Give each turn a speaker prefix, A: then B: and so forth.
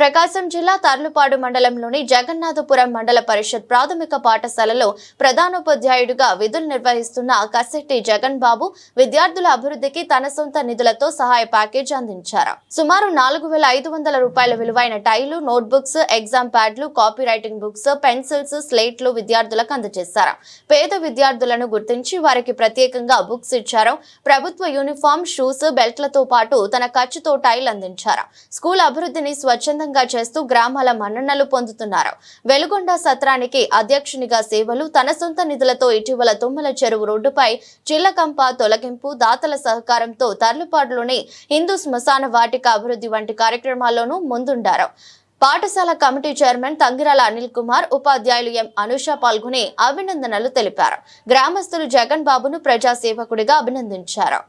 A: ప్రకాశం జిల్లా తర్లుపాడు మండలంలోని జగన్నాథపురం మండల పరిషత్ ప్రాథమిక పాఠశాలలో ప్రధానోపాధ్యాయుడిగా విధులు నిర్వహిస్తున్న కసెట్టి జగన్ బాబు విద్యార్థుల అభివృద్ధికి తన సొంత నిధులతో సహాయ ప్యాకేజ్ అందించారు. సుమారు నాలుగు వేల ఐదు వందల రూపాయల విలువైన టైలు నోట్బుక్స్ ఎగ్జామ్ ప్యాడ్లు కాపీ రైటింగ్ బుక్స్ పెన్సిల్స్ స్లేట్లు విద్యార్థులకు అందజేశారు. పేద విద్యార్థులను గుర్తించి వారికి ప్రత్యేకంగా బుక్స్ ఇచ్చారు. ప్రభుత్వ యూనిఫామ్ షూస్ బెల్ట్లతో పాటు తన ఖర్చుతో టైల్ అందించారు. స్కూల్ అభివృద్ధిని స్వచ్ఛందంగా చేస్తూ గ్రామాల మన్ననలు పొందుతున్నారు. వెలుగొండ సత్రానికి అధ్యక్షునిగా సేవలు తన సొంత నిధులతో ఇటీవల తుమ్మల చెరువు రోడ్డుపై చిల్లకంప తొలగింపు దాతల సహకారంతో తర్లుపాడులోని హిందూ శ్మశాన వాటిక అభివృద్ధి వంటి కార్యక్రమాల్లోనూ ముందుండారు. పాఠశాల కమిటీ చైర్మన్ తంగిరాల అనిల్ కుమార్ ఉపాధ్యాయులు ఎం అనుష పాల్గొని అభినందనలు తెలిపారు. గ్రామస్తులు జగన్ బాబును ప్రజాసేవకుడిగా అభినందించారు.